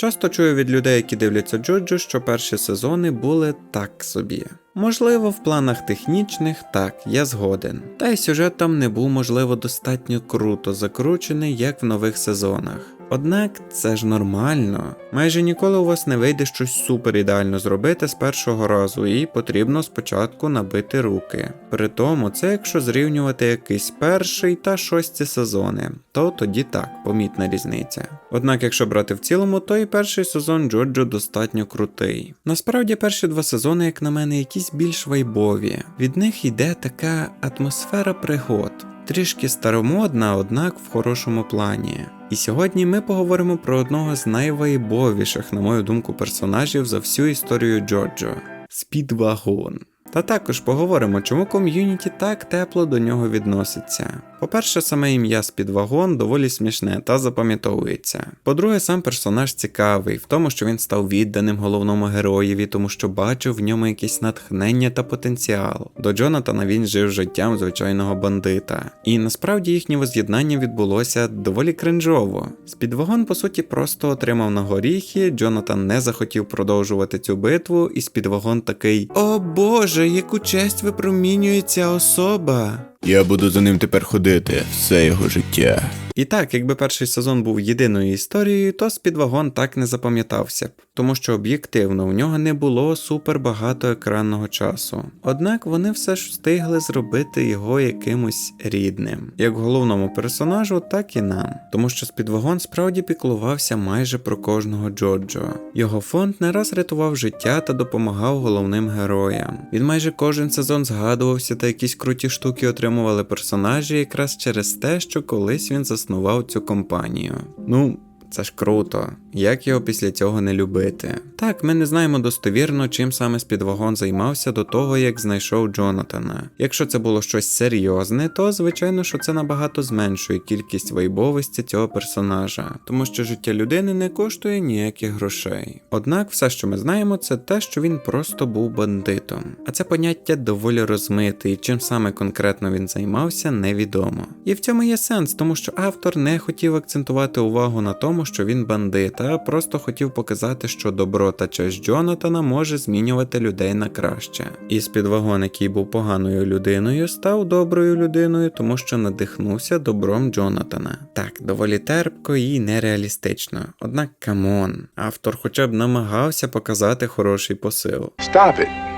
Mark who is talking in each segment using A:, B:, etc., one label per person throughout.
A: Часто чую від людей, які дивляться Джоджо, що перші сезони були так собі. Можливо, в планах технічних так, я згоден. Та й сюжет там не був, можливо, достатньо круто закручений, як в нових сезонах. Однак це ж нормально. Майже ніколи у вас не вийде щось супер ідеально зробити з першого разу, і потрібно спочатку набити руки. При тому, це якщо зрівнювати якийсь перший та шості сезони, то тоді так, помітна різниця. Однак, якщо брати в цілому, то і перший сезон Джоджо достатньо крутий. Насправді, перші два сезони, як на мене, якісь більш вайбові. Від них йде така атмосфера пригод. Трішки старомодна, однак в хорошому плані. І сьогодні ми поговоримо про одного з найвайбовіших, на мою думку, персонажів за всю історію Джоджо Спідвагон. Та також поговоримо, чому ком'юніті так тепло до нього відноситься. По-перше, саме ім'я Спідвагон доволі смішне та запам'ятовується. По-друге, сам персонаж цікавий, в тому, що він став відданим головному героєві, тому що бачив в ньому якесь натхнення та потенціал. До Джонатана він жив життям звичайного бандита. І насправді їхнє воз'єднання відбулося доволі кринжово. Спідвагон, по суті, просто отримав на горіхи, Джонатан не захотів продовжувати цю битву, і Спідвагон такий: О Боже, яку честь випромінює ця особа!
B: Я буду за ним тепер ходити все його життя.
A: І так, якби перший сезон був єдиною історією, то спідвагон так не запам'ятався б, тому що об'єктивно у нього не було супер багато екранного часу. Однак вони все ж встигли зробити його якимось рідним, як головному персонажу, так і нам. Тому що спідвагон справді піклувався майже про кожного Джоджо. Його фонд не раз рятував життя та допомагав головним героям. Він майже кожен сезон згадувався та якісь круті штуки отримували персонажі якраз через те, що колись він заснував цю компанію. Ну. Це ж круто, як його після цього не любити. Так, ми не знаємо достовірно, чим саме спідвагон займався до того, як знайшов Джонатана. Якщо це було щось серйозне, то звичайно, що це набагато зменшує кількість вайбовості цього персонажа, тому що життя людини не коштує ніяких грошей. Однак, все, що ми знаємо, це те, що він просто був бандитом. А це поняття доволі розмите, і чим саме конкретно він займався, невідомо. І в цьому є сенс, тому що автор не хотів акцентувати увагу на тому, що він бандит, а просто хотів показати, що добро та честь Джонатана може змінювати людей на краще. І спідвагон, який був поганою людиною, став доброю людиною, тому що надихнувся добром Джонатана. Так, доволі терпко і нереалістично. Однак камон, автор хоча б намагався показати хороший посил.
C: Stop it.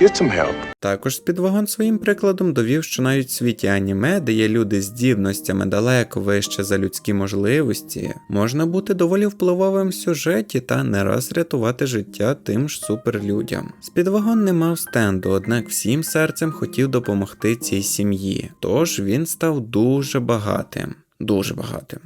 C: Get some help.
A: Також спідвагон своїм прикладом довів, що навіть в світі аніме, де є люди з здібностями далеко вище за людські можливості, можна бути доволі впливовим в сюжеті та не раз рятувати життя тим ж суперлюдям. Спідвагон не мав стенду, однак всім серцем хотів допомогти цій сім'ї. Тож він став дуже багатим. Дуже багатим.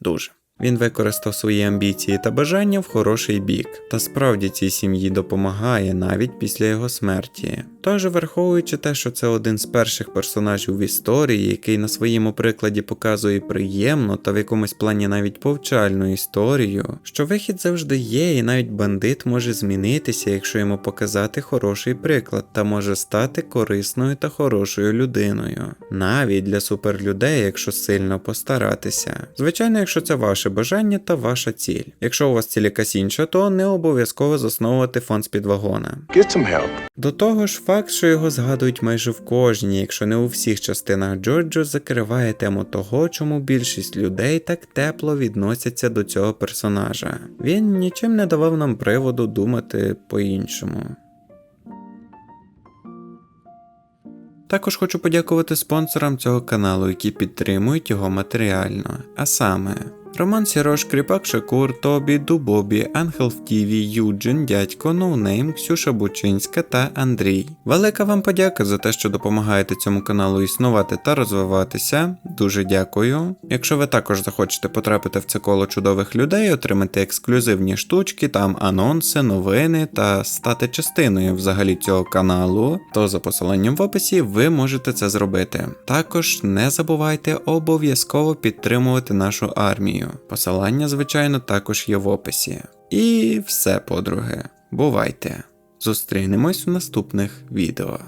A: Дуже. Він використав свої амбіції та бажання в хороший бік, та справді цій сім'ї допомагає навіть після його смерті. Тож, враховуючи те, що це один з перших персонажів в історії, який на своєму прикладі показує приємну та в якомусь плані навіть повчальну історію, що вихід завжди є, і навіть бандит може змінитися, якщо йому показати хороший приклад, та може стати корисною та хорошою людиною, навіть для суперлюдей, якщо сильно постаратися. Звичайно, якщо це ваше бажання та ваша ціль. Якщо у вас якась інша, то не обов'язково засновувати фонд з підвагона.
C: Get some help.
A: До того ж, факт, що його згадують майже в кожній, якщо не у всіх частинах Джорджо, закриває тему того, чому більшість людей так тепло відносяться до цього персонажа. Він нічим не давав нам приводу думати по-іншому. Також хочу подякувати спонсорам цього каналу, які підтримують його матеріально, а саме Роман Сірош, Кріпак Шакур, Тобі, Дубобі, Ангел в Тіві, Юджин, Дядько, Ноунейм, Ксюша Бучинська та Андрій. Велика вам подяка за те, що допомагаєте цьому каналу існувати та розвиватися. Дуже дякую. Якщо ви також захочете потрапити в це коло чудових людей, отримати ексклюзивні штучки, там анонси, новини та стати частиною взагалі цього каналу, то за посиланням в описі ви можете це зробити. Також не забувайте обов'язково підтримувати нашу армію. Посилання, звичайно, також є в описі. І все, подруги. Бувайте! Зустрінемось в наступних відео.